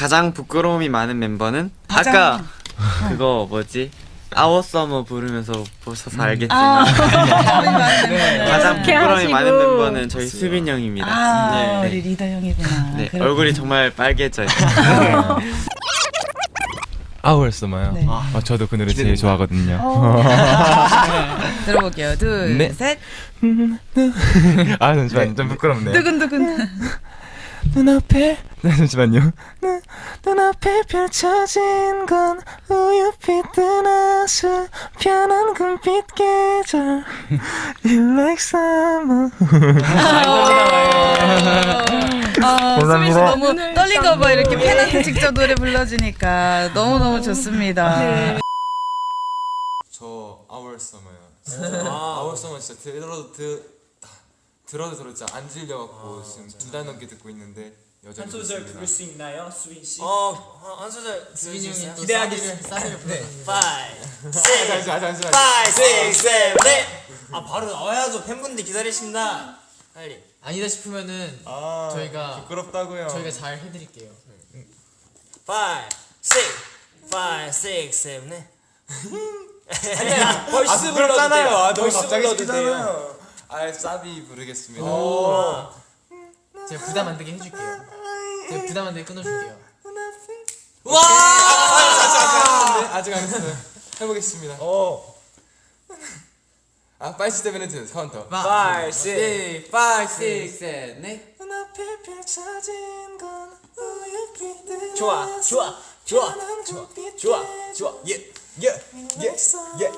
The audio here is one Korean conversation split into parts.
가장 부끄러움이 많은 멤버는 아까 그거 뭐지? 아워 서머 부르면서 보셔서 알겠지만 가장 이렇게 부끄러움이 하시고. 많은 멤버는 저희 수빈 형입니다. 아, 네. 우리 리더 형이구나. 네. 얼굴이 정말 빨개져요. 아울서머요. 네. 아, 저도 그 노래 제일 좋아하거든요. 어. 들어볼게요. 둘, 네. 셋. 아 잠시만 좀 부끄럽네. 두근두근. 눈앞에 네, 잠시만요. 눈, 눈앞에 펼쳐진 건 우유빛 뜨나스 편한 금빛 계절 You like summer 아, 수빈 씨 너무 떨린가 봐. 이렇게 팬한테 직접 노래 불러주니까 너무너무 좋습니다. 저 아월서머요. 아월서머 진짜 들어도 드, 들어도 들어 진짜 안 질려갖고 지금 두달 넘게 듣고 있는데 여전히 한 소절 좋습니다. 부를 수 있나요, 수빈 씨? 어, 한 소절 수빈이 형이 기대하겠습니다. 네. 5, 6, 잠시만 잠시만. 5, 6, 7, 8. 아 바로 나와야죠 팬분들 기다리십니다 빨리 아니다 싶으면은 아, 저희가 부끄럽다고요. 저희가 잘 해드릴게요. 5, 6, 5, 6, 7, 8 아니야 벌스 아 불러도 부끄럽잖아요. 돼요 아 너무 벌스 갑자기 불러도 돼요 시키잖아요. 아 사비 부르겠습니다. 제가 부담 안 되게 해줄게요. 제가 부담 안 되게 끊어줄게요. 와 네, 아직 안 했어요. 해보겠습니다. 어. 아 파이스 데베네트 카운터. 5, 6, 5, 6, 7, 네. 눈앞에 펼쳐진 건 우유빛 좋아 좋아 좋아 좋아 좋아 좋아 예 예 예예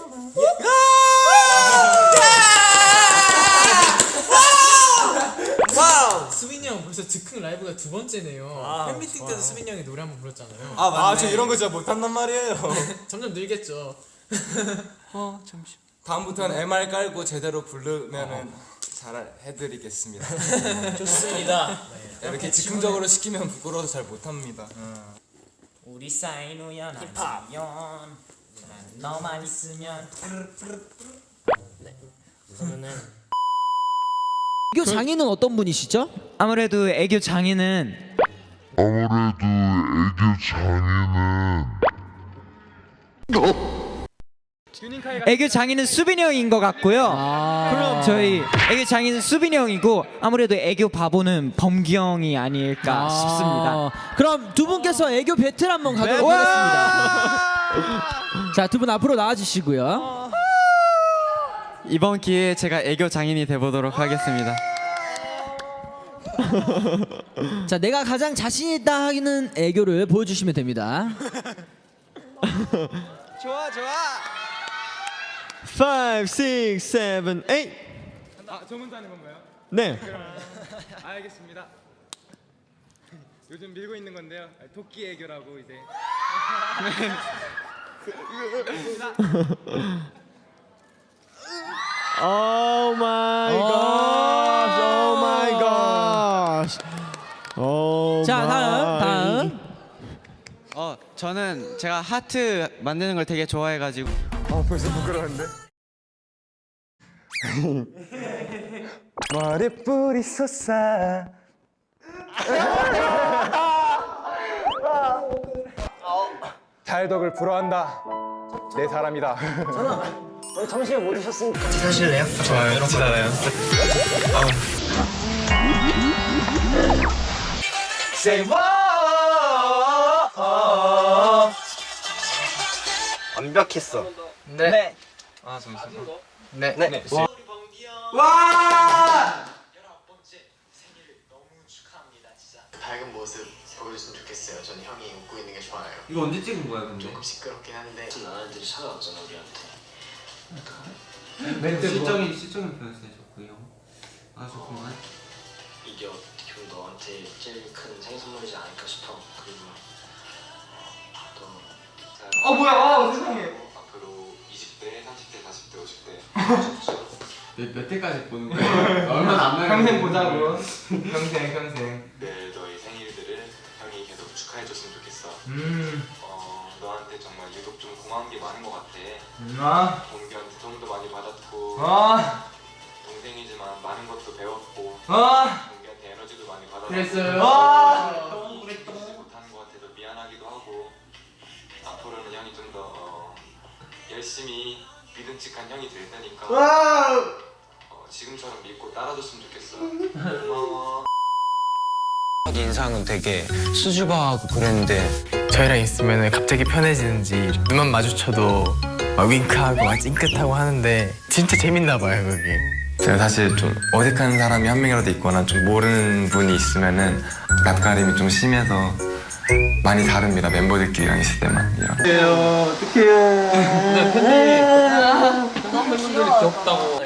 와우 수빈이 형 벌써 즉흥 라이브가 두 번째네요. 아, 팬미팅 때도 수빈이 형이 노래 한번 불렀잖아요. 아, 저 이런 거 진짜 못한단 말이에요. 점점 늘겠죠. 다음부터는 MR 깔고 제대로 부르면은 잘 해드리겠습니다. 좋습니다 이렇게 즉흥적으로 시키면 부끄러워서 잘 못합니다. 우리 사이노야 힙합 너만 있으면 네. 그러면은 애교 장인은 어떤 분이시죠? 아무래도 애교 장인은 아무래도 애교 장인은 애교 장인은 수빈이 형인 것 같고요. 아. 그럼 저희 애교 장인은 수빈이 형이고 아무래도 애교 바보는 범기 형이 아닐까 싶습니다. 그럼 두 분께서 애교 배틀 한번 가도록 하겠습니다. 자, 두 분 앞으로 나와 주시고요. 이번 기회에 제가 애교 장인이 돼보도록 하겠습니다. 자, 내가 가장 자신 있다 하는 애교를 보여주시면 됩니다. 좋아 좋아. 5, 6, 7, 8. 아, 저 먼저 하는 건가요? 네. 알겠습니다. 요즘 밀고 있는 건데요. 아, 도끼 애교라고 이제. 오 마이 갓. 오 마이 갓. 오 자, 다음, 다음. 어, 저는 제가 하트 만드는 걸 되게 좋아해 가지고 아 벌써 부끄러운데. 머리뿌리 솟아 달덕을 불어한다 내 사람이다 좋아요. 같이 알아요. 완벽했어 네. 아 잠시만. 네. 네. 밝은 모습 보여줬으면 좋겠어요. 저는 형이 웃고 있는 게 좋아요. 이거 언제 찍은 거야, 근데? 조금 시끄럽긴 한데 나날들이 찾아왔잖아 우리한테. 시적인 시적인 표현했어요, 저그 형. 아, 좋구만. 이게 어떻게 보면 너한테 제일 큰 생일 선물이지 않을까 싶어. 그리고 또 어, 뭐야? 아, 세상에. 앞으로 20대, 30대, 40대, 50대. 몇, 몇 대까지 보는 거야? 얼마 남아요? 평생 보자고. 평생 평생. 늘 너의 생일들을 형이 계속 축하해줬으면 좋겠어. 음. 나한테 정말 유독 좀 고마운 게 많은 것 같아. 음, 아, 동기한테 도움도 그 많이 받았고 아, 동생이지만 많은 것도 배웠고 아, 동기한테 에너지도 많이 받았고 그랬어요. 아, 그랬던 못하는 것 같아서 미안하기도 하고 앞으로는 형이 좀더 어, 열심히 믿음직한 형이 될 테니까 아, 어, 지금처럼 믿고 따라줬으면 좋겠어. 고마워. 인상은 되게 수줍어하고 그랬는데 저희랑 있으면 갑자기 편해지는지 눈만 마주쳐도 막 윙크하고 막 찡긋하고 하는데 진짜 재밌나 봐요 그게. 제가 사실 좀 어색한 사람이 한 명이라도 있거나 좀 모르는 분이 있으면은 낯가림이 좀 심해서 많이 다릅니다. 멤버들끼리랑 있을 때만 이런. 팬분들이 귀엽다고